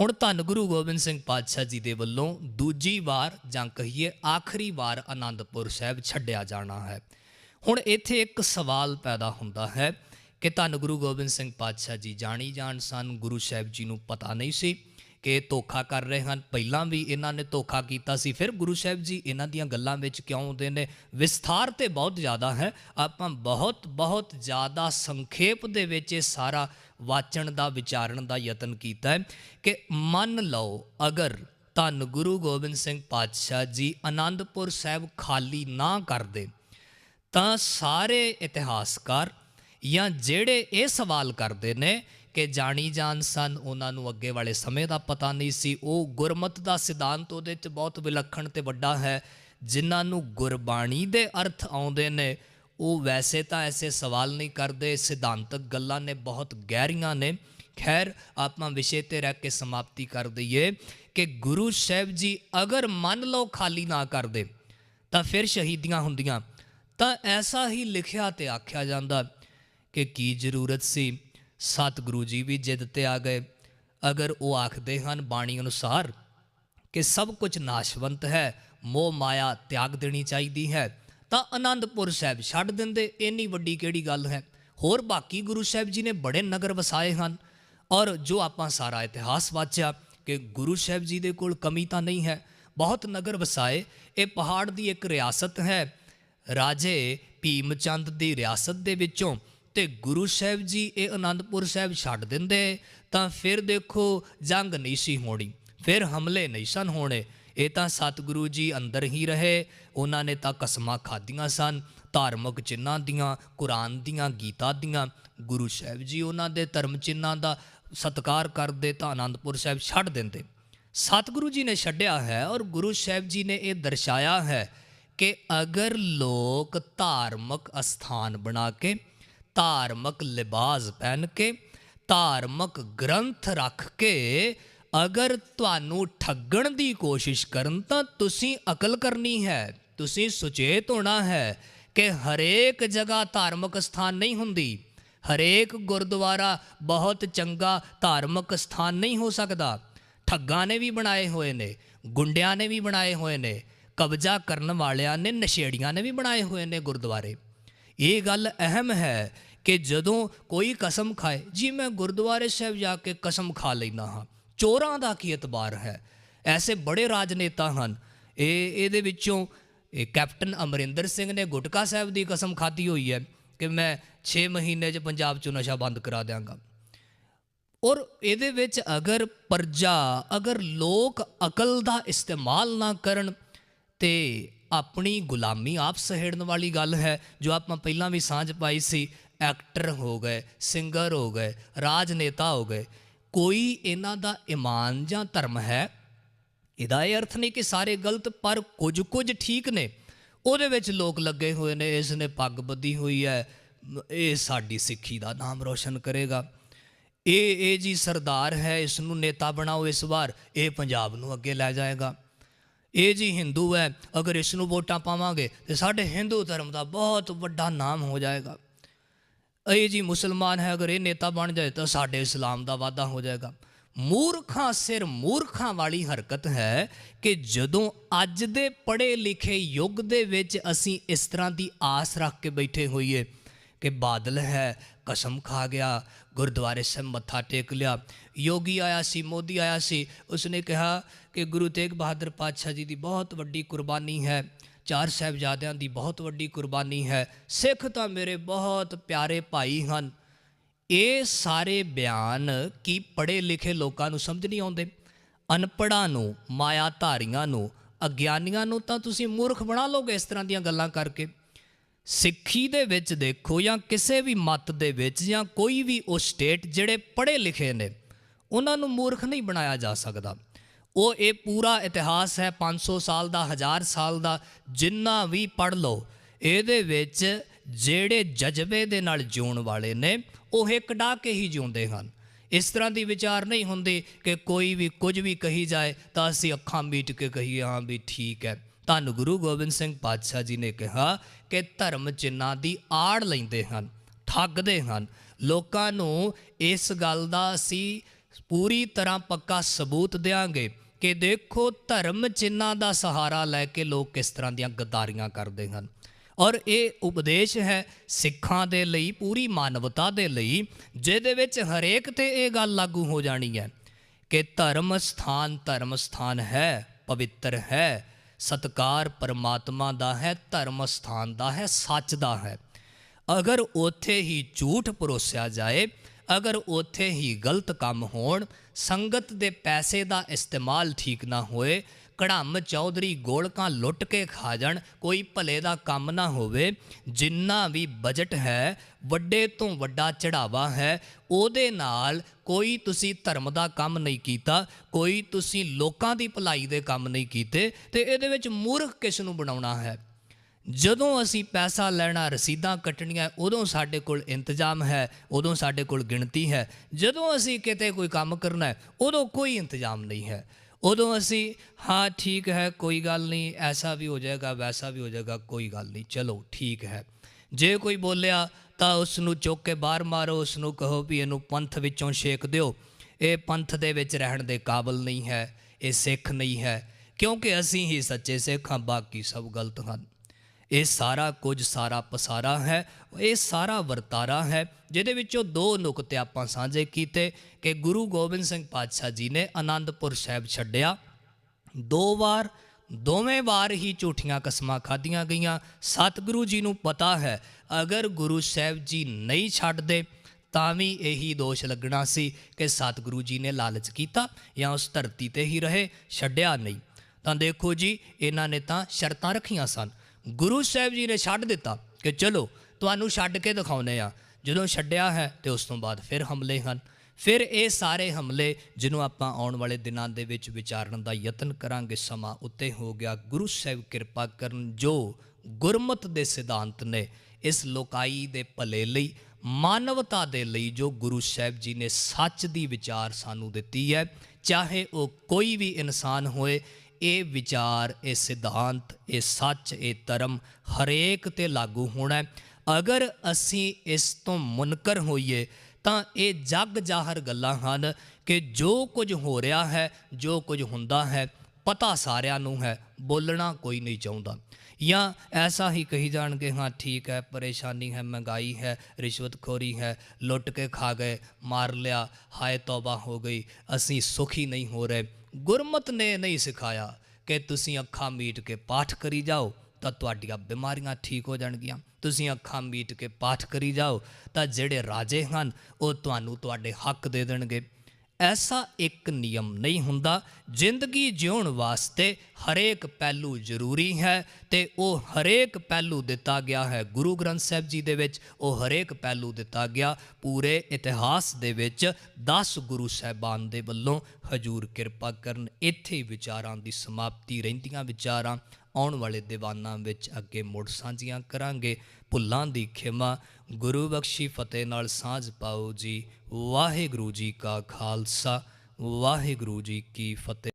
ਹੁਣ ਧੰਨ ਗੁਰੂ ਗੋਬਿੰਦ ਸਿੰਘ ਪਾਤਸ਼ਾਹ ਜੀ ਦੇ ਵੱਲੋਂ ਦੂਜੀ ਵਾਰ ਜਾਂ ਕਹੀਏ ਆਖਰੀ ਵਾਰ ਆਨੰਦਪੁਰ ਸਾਹਿਬ ਛੱਡਿਆ ਜਾਣਾ ਹੈ। ਹੁਣ ਇੱਥੇ ਇੱਕ ਸਵਾਲ ਪੈਦਾ ਹੁੰਦਾ ਹੈ ਕਿ ਧੰਨ ਗੁਰੂ ਗੋਬਿੰਦ ਸਿੰਘ ਪਾਤਸ਼ਾਹ ਜੀ ਜਾਣੀ ਜਾਣ ਸਨ, ਗੁਰੂ ਸਾਹਿਬ ਜੀ ਨੂੰ ਪਤਾ ਨਹੀਂ ਸੀ ਕਿ ਧੋਖਾ ਕਰ ਰਹੇ ਹਨ। ਪਹਿਲਾਂ ਵੀ ਇਹਨਾਂ ਨੇ ਧੋਖਾ ਕੀਤਾ ਸੀ, ਫਿਰ ਗੁਰੂ ਸਾਹਿਬ ਜੀ ਇਹਨਾਂ ਦੀਆਂ ਗੱਲਾਂ ਵਿੱਚ ਕਿਉਂ ਆਉਂਦੇ ਨੇ? ਵਿਸਥਾਰ ਤੇ ਬਹੁਤ ਜ਼ਿਆਦਾ ਹੈ। ਆਪਾਂ ਬਹੁਤ ਬਹੁਤ ਜ਼ਿਆਦਾ ਸੰਖੇਪ ਦੇ ਵਿੱਚ ਇਹ ਸਾਰਾ ਵਾਚਣ ਦਾ, ਵਿਚਾਰਨ ਦਾ ਯਤਨ ਕੀਤਾ ਹੈ ਕਿ ਮੰਨ ਲਓ ਅਗਰ ਧੰਨ ਗੁਰੂ ਗੋਬਿੰਦ ਸਿੰਘ ਪਾਤਸ਼ਾਹ ਜੀ ਆਨੰਦਪੁਰ ਸਾਹਿਬ ਖਾਲੀ ਨਾ ਕਰਦੇ, ਤਾਂ ਸਾਰੇ ਇਤਿਹਾਸਕਾਰ ਜਾਂ ਜਿਹੜੇ ਇਹ ਸਵਾਲ ਕਰਦੇ ਨੇ ਕਿ ਜਾਣੀ ਜਾਣ ਸਨ ਉਹਨਾਂ ਨੂੰ ਅੱਗੇ ਵਾਲੇ ਸਮੇਂ ਦਾ ਪਤਾ ਨਹੀਂ ਸੀ, ਉਹ ਗੁਰਮਤ ਦਾ ਸਿਧਾਂਤ ਉਹਦੇ 'ਚ ਬਹੁਤ ਵਿਲੱਖਣ ਤੇ ਵੱਡਾ ਹੈ, ਜਿਨ੍ਹਾਂ ਨੂੰ ਗੁਰਬਾਣੀ ਦੇ ਅਰਥ ਆਉਂਦੇ ਨੇ। ਉਹ ਵੈਸੇ ਤਾਂ ਐਸੇ ਸਵਾਲ ਨਹੀਂ ਕਰਦੇ, ਸਿਧਾਂਤਕ ਗੱਲਾਂ ਨੇ, ਬਹੁਤ ਗਹਿਰੀਆਂ ਨੇ। ਖੈਰ, ਆਪਾਂ ਵਿਸ਼ੇ ਤੇ ਰਹਿ ਕੇ ਸਮਾਪਤੀ ਕਰ ਦਈਏ ਕਿ ਗੁਰੂ ਸਾਹਿਬ ਜੀ ਅਗਰ ਮੰਨ ਲਓ ਖਾਲੀ ਨਾ ਕਰਦੇ, ਤਾਂ ਫਿਰ ਸ਼ਹੀਦੀਆਂ ਹੁੰਦੀਆਂ। ਤਾਂ ਐਸਾ ਹੀ ਲਿਖਿਆ ਤੇ ਆਖਿਆ ਜਾਂਦਾ ਕਿ ਕੀ ਜ਼ਰੂਰਤ ਸੀ? ਸਤਿਗੁਰੂ ਜੀ ਵੀ ਜਿੱਦ ਤੇ ਆ ਗਏ। ਅਗਰ ਉਹ ਆਖਦੇ ਹਨ ਬਾਣੀ ਅਨੁਸਾਰ ਕਿ ਸਭ ਕੁਝ ਨਾਸ਼ਵੰਤ ਹੈ, ਮੋਹ ਮਾਇਆ ਤਿਆਗ ਦੇਣੀ ਚਾਹੀਦੀ ਹੈ ਤਾਂ ਆਨੰਦਪੁਰ ਸਾਹਿਬ ਛੱਡ ਦਿੰਦੇ, ਇੰਨੀ ਵੱਡੀ ਕਿਹੜੀ ਗੱਲ ਹੈ? ਹੋਰ ਬਾਕੀ ਗੁਰੂ ਸਾਹਿਬ ਜੀ ਨੇ ਬੜੇ ਨਗਰ ਵਸਾਏ ਹਨ ਔਰ ਜੋ ਆਪਾਂ ਸਾਰਾ ਇਤਿਹਾਸ ਵਾਚਿਆ ਕਿ ਗੁਰੂ ਸਾਹਿਬ ਜੀ ਦੇ ਕੋਲ ਕਮੀ ਤਾਂ ਨਹੀਂ ਹੈ, ਬਹੁਤ ਨਗਰ ਵਸਾਏ, ਇਹ ਪਹਾੜ ਦੀ ਇੱਕ ਰਿਆਸਤ ਹੈ। ਰਾਜੇ ਭੀਮ ਚੰਦ ਦੀ ਰਿਆਸਤ ਦੇ ਵਿੱਚੋਂ ਤੇ ਗੁਰੂ ਸਾਹਿਬ ਜੀ ਇਹ ਆਨੰਦਪੁਰ ਸਾਹਿਬ ਛੱਡ ਦਿੰਦੇ, ਤਾਂ ਫਿਰ ਦੇਖੋ ਜੰਗ ਨਹੀਂ ਸੀ ਹੋਣੀ, ਫਿਰ ਹਮਲੇ ਨਹੀਂ ਸਨ ਹੋਣੇ। ਇਹ ਤਾਂ ਸਤਿਗੁਰੂ ਜੀ ਅੰਦਰ ਹੀ ਰਹੇ, ਉਹਨਾਂ ਨੇ ਤਾਂ ਕਸਮਾਂ ਖਾਧੀਆਂ ਸਨ, ਧਾਰਮਿਕ ਚਿੰਨਾਂ ਦੀਆਂ, ਕੁਰਾਨ ਦੀਆਂ, ਗੀਤਾ ਦੀਆਂ। ਗੁਰੂ ਸਾਹਿਬ ਜੀ ਉਹਨਾਂ ਦੇ ਧਰਮ ਚਿੰਨਾਂ ਦਾ ਸਤਿਕਾਰ ਕਰਦੇ ਤਾਂ ਆਨੰਦਪੁਰ ਸਾਹਿਬ ਛੱਡ ਦਿੰਦੇ। ਸਤਿਗੁਰੂ ਜੀ ਨੇ ਛੱਡਿਆ ਹੈ ਔਰ ਗੁਰੂ ਸਾਹਿਬ ਜੀ ਨੇ ਇਹ ਦਰਸਾਇਆ ਹੈ ਕਿ ਅਗਰ ਲੋਕ ਧਾਰਮਿਕ ਅਸਥਾਨ ਬਣਾ ਕੇ, ਧਾਰਮਿਕ ਲਿਬਾਸ ਪਹਿਨ ਕੇ, ਧਾਰਮਿਕ ਗ੍ਰੰਥ ਰੱਖ ਕੇ ਅਗਰ ਤੁਹਾਨੂੰ ਠੱਗਣ ਦੀ ਕੋਸ਼ਿਸ਼ ਕਰਨ ਤਾਂ ਤੁਸੀਂ ਅਕਲ ਕਰਨੀ ਹੈ, ਤੁਸੀਂ ਸੁਚੇਤ ਹੋਣਾ ਹੈ ਕਿ ਹਰੇਕ ਜਗ੍ਹਾ ਧਾਰਮਿਕ ਸਥਾਨ ਨਹੀਂ ਹੁੰਦੀ। ਹਰੇਕ ਗੁਰਦੁਆਰਾ ਬਹੁਤ ਚੰਗਾ ਧਾਰਮਿਕ ਸਥਾਨ ਨਹੀਂ ਹੋ ਸਕਦਾ। ਠੱਗਾਂ ਨੇ ਵੀ ਬਣਾਏ ਹੋਏ ਨੇ, ਗੁੰਡਿਆਂ ਨੇ ਵੀ ਬਣਾਏ ਹੋਏ ਨੇ, ਕਬਜ਼ਾ ਕਰਨ ਵਾਲਿਆਂ ਨੇ, ਨਸ਼ੇੜੀਆਂ ਨੇ ਵੀ ਬਣਾਏ ਹੋਏ ਨੇ ਗੁਰਦੁਆਰੇ। ਇਹ ਗੱਲ ਅਹਿਮ ਹੈ ਕਿ ਜਦੋਂ ਕੋਈ ਕਸਮ ਖਾਏ, ਜੀ ਮੈਂ ਗੁਰਦੁਆਰੇ ਸਾਹਿਬ ਜਾ ਕੇ ਕਸਮ ਖਾ ਲੈਂਦਾ ਹਾਂ ਚੋਰਾਂ ਦਾ ਕੀ ਇਤਬਾਰ ਹੈ? ਐਸੇ ਬੜੇ ਰਾਜਨੇਤਾ ਹਨ। ਇਹ, ਇਹਦੇ ਵਿੱਚੋਂ ਇਹ ਕੈਪਟਨ ਅਮਰਿੰਦਰ ਸਿੰਘ ਨੇ ਗੁਟਕਾ ਸਾਹਿਬ ਦੀ ਕਸਮ ਖਾਧੀ ਹੋਈ ਹੈ ਕਿ ਮੈਂ 6 ਮਹੀਨੇ 'ਚ ਪੰਜਾਬ 'ਚੋਂ ਨਸ਼ਾ ਬੰਦ ਕਰਾ ਦਿਆਂਗਾ। ਔਰ ਇਹਦੇ ਵਿੱਚ ਅਗਰ ਪਰਜਾ, ਅਗਰ ਲੋਕ ਅਕਲ ਦਾ ਇਸਤੇਮਾਲ ਨਾ ਕਰਨ ਤੇ ਆਪਣੀ ਗੁਲਾਮੀ ਆਪ ਸਹਿੜਨ ਵਾਲੀ ਗੱਲ ਹੈ, ਜੋ ਆਪਾਂ ਪਹਿਲਾਂ ਵੀ ਸਾਂਝ ਪਾਈ ਸੀ, ਐਕਟਰ ਹੋ ਗਏ, ਸਿੰਗਰ ਹੋ ਗਏ, ਰਾਜਨੇਤਾ ਹੋ ਗਏ ਕੋਈ ਇਹਨਾਂ ਦਾ ਇਮਾਨ ਜਾਂ ਧਰਮ ਹੈ? ਇਹਦਾ ਇਹ ਅਰਥ ਨਹੀਂ ਕਿ ਸਾਰੇ ਗਲਤ, ਪਰ ਕੁਝ ਕੁਝ ਠੀਕ ਨੇ। ਉਹਦੇ ਵਿੱਚ ਲੋਕ ਲੱਗੇ ਹੋਏ ਨੇ, ਇਸ ਨੇ ਪੱਗ ਬੱਧੀ ਹੋਈ ਹੈ, ਇਹ ਸਾਡੀ ਸਿੱਖੀ ਦਾ ਨਾਮ ਰੋਸ਼ਨ ਕਰੇਗਾ। ਇਹ ਇਹ ਜੀ ਸਰਦਾਰ ਹੈ ਇਸ ਨੂੰ ਨੇਤਾ ਬਣਾਓ ਇਸ ਵਾਰ, ਇਹ ਪੰਜਾਬ ਨੂੰ ਅੱਗੇ ਲੈ ਜਾਏਗਾ। ਇਹ ਜੀ ਹਿੰਦੂ ਹੈ, ਅਗਰ ਇਸ ਨੂੰ ਵੋਟਾਂ ਪਾਵਾਂਗੇ, ਤੇ ਸਾਡੇ ਹਿੰਦੂ ਧਰਮ ਦਾ ਬਹੁਤ ਵੱਡਾ ਨਾਮ ਹੋ ਜਾਏਗਾ। ਇਹ ਜੀ ਮੁਸਲਮਾਨ ਹੈ, ਅਗਰ ਇਹ ਨੇਤਾ ਬਣ ਜਾਏ ਤਾਂ ਸਾਡੇ ਇਸਲਾਮ ਦਾ ਵਾਧਾ ਹੋ ਜਾਏਗਾ। ਮੂਰਖਾਂ ਸਿਰ ਮੂਰਖਾਂ ਵਾਲੀ ਹਰਕਤ ਹੈ ਕਿ ਜਦੋਂ ਅੱਜ ਦੇ ਪੜ੍ਹੇ ਲਿਖੇ ਯੁੱਗ ਦੇ ਵਿੱਚ ਅਸੀਂ ਇਸ ਤਰ੍ਹਾਂ ਦੀ ਆਸ ਰੱਖ ਕੇ ਬੈਠੇ ਹੋਈਏ ਕਿ ਬਾਦਲ ਹੈ, ਕਸਮ ਖਾ ਗਿਆ, ਗੁਰਦੁਆਰੇ ਸਾਹਿਬ ਮੱਥਾ ਟੇਕ ਲਿਆ, ਯੋਗੀ ਆਇਆ ਸੀ, ਮੋਦੀ ਆਇਆ ਸੀ, ਉਸਨੇ ਕਿਹਾ ਕਿ ਗੁਰੂ ਤੇਗ ਬਹਾਦਰ ਪਾਤਸ਼ਾਹ ਜੀ ਦੀ ਬਹੁਤ ਵੱਡੀ ਕੁਰਬਾਨੀ ਹੈ। ਚਾਰ ਸਾਹਿਬਜ਼ਾਦਿਆਂ ਦੀ ਬਹੁਤ ਵੱਡੀ ਕੁਰਬਾਨੀ ਹੈ। ਸਿੱਖ ਤਾਂ ਮੇਰੇ ਬਹੁਤ ਪਿਆਰੇ ਭਾਈ ਹਨ। ਇਹ ਸਾਰੇ ਬਿਆਨ ਕੀ ਪੜ੍ਹੇ ਲਿਖੇ ਲੋਕਾਂ ਨੂੰ ਸਮਝ ਨਹੀਂ ਆਉਂਦੇ? ਅਨਪੜ੍ਹਾਂ ਨੂੰ ਮਾਇਆ ਧਾਰੀਆਂ ਨੂੰ, ਅਗਿਆਨੀਆਂ ਨੂੰ ਤਾਂ ਤੁਸੀਂ ਮੂਰਖ ਬਣਾ ਲੋਗੇ ਇਸ ਤਰ੍ਹਾਂ ਦੀਆਂ ਗੱਲਾਂ ਕਰਕੇ। ਸਿੱਖੀ ਦੇ ਵਿੱਚ ਦੇਖੋ ਜਾਂ ਕਿਸੇ ਵੀ ਮਤ ਦੇ ਵਿੱਚ ਜਾਂ ਕੋਈ ਵੀ ਉਹ ਸਟੇਟ ਜਿਹੜੇ ਪੜ੍ਹੇ ਲਿਖੇ ਨੇ, ਉਹਨਾਂ ਨੂੰ ਮੂਰਖ ਨਹੀਂ ਬਣਾਇਆ ਜਾ ਸਕਦਾ। ਉਹ ਇਹ ਪੂਰਾ ਇਤਿਹਾਸ ਹੈ 500 ਸਾਲ ਦਾ 1000 ਸਾਲ ਦਾ, ਜਿੰਨਾ ਵੀ ਪੜ੍ਹ ਲਓ। ਇਹਦੇ ਵਿੱਚ ਜਿਹੜੇ ਜਜ਼ਬੇ ਦੇ ਨਾਲ ਜਿਉਣ ਵਾਲੇ ਨੇ, ਉਹ ਇੱਕ ਡਾ ਕੇ ਹੀ ਜਿਉਂਦੇ ਹਨ। ਇਸ ਤਰ੍ਹਾਂ ਦੀ ਵਿਚਾਰ ਨਹੀਂ ਹੁੰਦੀ ਕਿ ਕੋਈ ਵੀ ਕੁਝ ਵੀ ਕਹੀ ਜਾਏ ਤਾਂ ਅਸੀਂ ਅੱਖਾਂ ਮੀਟ ਕੇ ਕਹੀਏ, ਹਾਂ ਵੀ ਠੀਕ ਹੈ। ਧੰਨ ਗੁਰੂ ਗੋਬਿੰਦ ਸਿੰਘ ਪਾਤਸ਼ਾਹ ਜੀ ਨੇ ਕਿਹਾ ਕਿ ਧਰਮ ਚਿੰਨਾਂ ਦੀ ਆੜ ਲੈਂਦੇ ਹਨ, ਠੱਗਦੇ ਹਨ, ਲੋਕਾਂ ਨੂੰ ਇਸ ਗੱਲ ਦਾ ਅਸੀਂ ਪੂਰੀ ਤਰ੍ਹਾਂ ਪੱਕਾ ਸਬੂਤ ਦੇਾਂਗੇ ਕਿ ਦੇਖੋ ਧਰਮ ਚਿੰਨਾਂ ਦਾ ਸਹਾਰਾ ਲੈ ਕੇ ਲੋਕ ਕਿਸ ਤਰ੍ਹਾਂ ਦੀਆਂ ਗਦਾਰੀਆਂ ਕਰਦੇ ਹਨ। ਔਰ ਇਹ ਉਪਦੇਸ਼ ਹੈ ਸਿੱਖਾਂ ਦੇ ਲਈ, ਪੂਰੀ ਮਾਨਵਤਾ ਦੇ ਲਈ, ਜਿਹਦੇ ਵਿੱਚ ਹਰੇਕ ਤੇ ਇਹ ਗੱਲ ਲਾਗੂ ਹੋ ਜਾਣੀ ਹੈ ਕਿ ਧਰਮ ਸਥਾਨ ਧਰਮ ਸਥਾਨ ਹੈ, ਪਵਿੱਤਰ ਹੈ, ਸਤਕਾਰ ਪਰਮਾਤਮਾ ਦਾ ਹੈ, ਧਰਮ ਸਥਾਨ ਦਾ ਹੈ, ਸੱਚ ਦਾ ਹੈ। ਅਗਰ ਉੱਥੇ ਹੀ ਝੂਠ ਪਰੋਸਿਆ ਜਾਏ ਅਗਰ ਉੱਥੇ ਹੀ ਗਲਤ ਕੰਮ ਹੋਣ, ਸੰਗਤ ਦੇ ਪੈਸੇ ਦਾ ਇਸਤੇਮਾਲ ਠੀਕ ਨਾ ਹੋਏ ਕੜਮ ਚੌਧਰੀ ਗੋਲਕਾਂ ਲੁੱਟ ਕੇ ਖਾ ਜਾਣ, ਕੋਈ ਭਲੇ ਦਾ ਕੰਮ ਨਾ ਹੋਵੇ, ਜਿੰਨਾ ਵੀ ਬਜਟ ਹੈ, ਵੱਡੇ ਤੋਂ ਵੱਡਾ ਚੜਾਵਾ ਹੈ, ਉਹਦੇ ਨਾਲ ਕੋਈ ਤੁਸੀਂ ਧਰਮ ਦਾ ਕੰਮ ਨਹੀਂ ਕੀਤਾ, ਕੋਈ ਤੁਸੀਂ ਲੋਕਾਂ ਦੀ ਭਲਾਈ ਦੇ ਕੰਮ ਨਹੀਂ ਕੀਤੇ, ਤੇ ਇਹਦੇ ਵਿੱਚ ਮੂਰਖ ਕਿਸ ਨੂੰ ਬਣਾਉਣਾ ਹੈ? ਜਦੋਂ ਅਸੀਂ ਪੈਸਾ ਲੈਣਾ, ਰਸੀਦਾਂ ਕੱਟਣੀਆਂ, ਉਦੋਂ ਸਾਡੇ ਕੋਲ ਇੰਤਜ਼ਾਮ ਹੈ, ਉਦੋਂ ਸਾਡੇ ਕੋਲ ਗਿਣਤੀ ਹੈ। ਜਦੋਂ ਅਸੀਂ ਕਿਤੇ ਕੋਈ ਕੰਮ ਕਰਨਾ ਹੈ, ਉਦੋਂ ਕੋਈ ਇੰਤਜ਼ਾਮ ਨਹੀਂ ਹੈ। ਉਦੋਂ ਅਸੀਂ, ਹਾਂ, ਠੀਕ ਹੈ, ਕੋਈ ਗੱਲ ਨਹੀਂ, ਐਸਾ ਵੀ ਹੋ ਜਾਏਗਾ, ਵੈਸਾ ਵੀ ਹੋ ਜਾਏਗਾ, ਕੋਈ ਗੱਲ ਨਹੀਂ, ਚਲੋ, ਠੀਕ ਹੈ। ਜੇ ਕੋਈ ਬੋਲਿਆ, ਤਾਂ ਉਸ ਨੂੰ ਚੁੱਕ ਕੇ ਬਾਹਰ ਮਾਰੋ ਉਸ ਨੂੰ ਕਹੋ ਵੀ ਇਹਨੂੰ ਪੰਥ ਵਿੱਚੋਂ ਛੇਕ ਦਿਓ। ਇਹ ਪੰਥ ਦੇ ਵਿੱਚ ਰਹਿਣ ਦੇ ਕਾਬਿਲ ਨਹੀਂ ਹੈ, ਇਹ ਸਿੱਖ ਨਹੀਂ ਹੈ, ਕਿਉਂਕਿ ਅਸੀਂ ਹੀ ਸੱਚੇ ਸਿੱਖ ਹਾਂ, ਬਾਕੀ ਸਭ ਗਲਤ ਹਨ। ਇਹ ਸਾਰਾ ਕੁਝ ਸਾਰਾ ਪਸਾਰਾ ਹੈ, ਇਹ ਸਾਰਾ ਵਰਤਾਰਾ ਹੈ, ਜਿਹਦੇ ਵਿੱਚੋਂ ਦੋ ਨੁਕਤੇ ਆਪਾਂ ਸਾਂਝੇ ਕੀਤੇ ਕਿ ਗੁਰੂ ਗੋਬਿੰਦ ਸਿੰਘ ਪਾਤਸ਼ਾਹ ਜੀ ਨੇ ਆਨੰਦਪੁਰ ਸਾਹਿਬ ਛੱਡਿਆ। ਦੋ ਵਾਰ, ਦੋਵੇਂ ਵਾਰ ਹੀ ਝੂਠੀਆਂ ਕਸਮਾਂ ਖਾਧੀਆਂ ਗਈਆਂ। ਸਤਿਗੁਰੂ ਜੀ ਨੂੰ ਪਤਾ ਹੈ, ਅਗਰ ਗੁਰੂ ਸਾਹਿਬ ਜੀ ਨਹੀਂ ਛੱਡਦੇ, ਤਾਂ ਵੀ ਇਹੀ ਦੋਸ਼ ਲੱਗਣਾ ਸੀ ਕਿ ਸਤਿਗੁਰੂ ਜੀ ਨੇ ਲਾਲਚ ਕੀਤਾ ਜਾਂ ਉਸ ਧਰਤੀ ਤੇ ਹੀ ਰਹੇ, ਛੱਡਿਆ ਨਹੀਂ। ਤਾਂ ਦੇਖੋ ਜੀ, ਇਹਨਾਂ ਨੇ ਤਾਂ ਸ਼ਰਤਾਂ ਰੱਖੀਆਂ ਸਨ। ਗੁਰੂ ਸਾਹਿਬ ਜੀ ਨੇ ਛੱਡ ਦਿੱਤਾ ਕਿ ਚਲੋ ਤੁਹਾਨੂੰ ਛੱਡ ਕੇ ਦਿਖਾਉਨੇ ਆ ਜਦੋਂ ਛੱਡਿਆ ਹੈ ਤੇ ਉਸ ਤੋਂ ਬਾਅਦ ਫਿਰ ਹਮਲੇ ਹਨ। ਫਿਰ ਇਹ ਸਾਰੇ ਹਮਲੇ ਜਿਹਨੂੰ ਆਪਾਂ ਆਉਣ ਵਾਲੇ ਦਿਨਾਂ ਦੇ ਵਿੱਚ ਵਿਚਾਰਨ ਦਾ ਯਤਨ ਕਰਾਂਗੇ, ਸਮਾਂ ਉੱਤੇ ਹੋ ਗਿਆ। ਗੁਰੂ ਸਾਹਿਬ ਕਿਰਪਾ ਕਰਨ ਜੋ ਗੁਰਮਤ ਦੇ ਸਿਧਾਂਤ ਨੇ ਇਸ ਲੋਕਾਈ ਦੇ ਭਲੇ ਲਈ, ਮਾਨਵਤਾ ਦੇ ਲਈ ਜੋ ਗੁਰੂ ਸਾਹਿਬ ਜੀ ਨੇ ਸੱਚ ਦੀ ਵਿਚਾਰ ਸਾਨੂੰ ਦਿੱਤੀ ਹੈ, ਚਾਹੇ ਉਹ ਕੋਈ ਵੀ ਇਨਸਾਨ ਹੋਏ ਇਹ ਵਿਚਾਰ, ਇਹ ਸਿਧਾਂਤ, ਇਹ ਸੱਚ, ਇਹ ਧਰਮ ਹਰੇਕ ਤੇ ਲਾਗੂ ਹੋਣਾ ਅਗਰ ਅਸੀਂ ਇਸ ਤੋਂ ਮੁਨਕਰ ਹੋਈਏ, ਤਾਂ ਇਹ ਜੱਗ ਜਾਹਰ ਗੱਲਾਂ ਹਨ ਕਿ ਜੋ ਕੁਝ ਹੋ ਰਿਹਾ ਹੈ, ਜੋ ਕੁਝ ਹੁੰਦਾ ਹੈ, ਪਤਾ ਸਾਰਿਆਂ ਨੂੰ ਹੈ, ਬੋਲਣਾ ਕੋਈ ਨਹੀਂ ਚਾਹੁੰਦਾ। ਜਾਂ ਐਸਾ ਹੀ ਕਹੀ ਜਾਣਗੇ, ਹਾਂ, ਠੀਕ ਹੈ, ਪਰੇਸ਼ਾਨੀ ਹੈ, ਮਹਿੰਗਾਈ ਹੈ, ਰਿਸ਼ਵਤਖੋਰੀ ਹੈ, ਲੁੱਟ ਕੇ ਖਾ ਗਏ, ਮਾਰ ਲਿਆ, ਹਾਏ, ਤੌਬਾ ਹੋ ਗਈ, ਅਸੀਂ ਸੁਖੀ ਨਹੀਂ ਹੋ ਰਹੇ। ਗੁਰਮਤ ਨੇ ਨਹੀਂ ਸਿਖਾਇਆ ਕਿ ਤੁਸੀਂ ਅੱਖਾਂ ਮੀਟ ਕੇ ਪਾਠ ਕਰੀ ਜਾਓ, ਤਾਂ ਤੁਹਾਡੀਆਂ ਬਿਮਾਰੀਆਂ ਠੀਕ ਹੋ ਜਾਣਗੀਆਂ। ਤੁਸੀਂ ਅੱਖਾਂ ਮੀਟ ਕੇ ਪਾਠ ਕਰੀ ਜਾਓ, ਤਾਂ ਜਿਹੜੇ ਰਾਜੇ ਹਨ, ਉਹ ਤੁਹਾਨੂੰ ਤੁਹਾਡੇ ਹੱਕ ਦੇ ਦੇਣਗੇ। ਐਸਾ ਇੱਕ ਨਿਯਮ ਨਹੀਂ ਹੁੰਦਾ। ਜ਼ਿੰਦਗੀ ਜਿਉਣ ਵਾਸਤੇ ਹਰੇਕ ਪਹਿਲੂ ਜ਼ਰੂਰੀ ਹੈ ਤੇ ਉਹ ਹਰੇਕ ਪਹਿਲੂ ਦਿੱਤਾ ਗਿਆ ਹੈ। ਗੁਰੂ ਗ੍ਰੰਥ ਸਾਹਿਬ ਜੀ ਦੇ ਵਿੱਚ ਉਹ ਹਰੇਕ ਪਹਿਲੂ ਦਿੱਤਾ ਗਿਆ। ਪੂਰੇ ਇਤਿਹਾਸ ਦੇ ਵਿੱਚ 10 ਗੁਰੂ ਸਾਹਿਬਾਨ ਦੇ ਵੱਲੋਂ ਹਜੂਰ ਕਿਰਪਾ ਕਰਨ। ਇੱਥੇ ਵਿਚਾਰਾਂ ਦੀ ਸਮਾਪਤੀ, ਰਹਿੰਦੀਆਂ ਵਿਚਾਰਾਂ ਆਉਣ ਵਾਲੇ ਦੀਵਾਨਾਂ ਵਿੱਚ ਅੱਗੇ ਮੁੜ ਸਾਂਝੀਆਂ ਕਰਾਂਗੇ। ਭੁੱਲਾਂ ਦੀ ਖਿਮਾ, ਗੁਰੂ ਬਖਸ਼ੀ ਫਤਿਹ ਨਾਲ ਸਾਂਝ ਪਾਓ ਜੀ। ਵਾਹਿਗੁਰੂ ਜੀ ਕਾ ਖਾਲਸਾ, ਵਾਹਿਗੁਰੂ ਜੀ ਕੀ ਫਤਿਹ।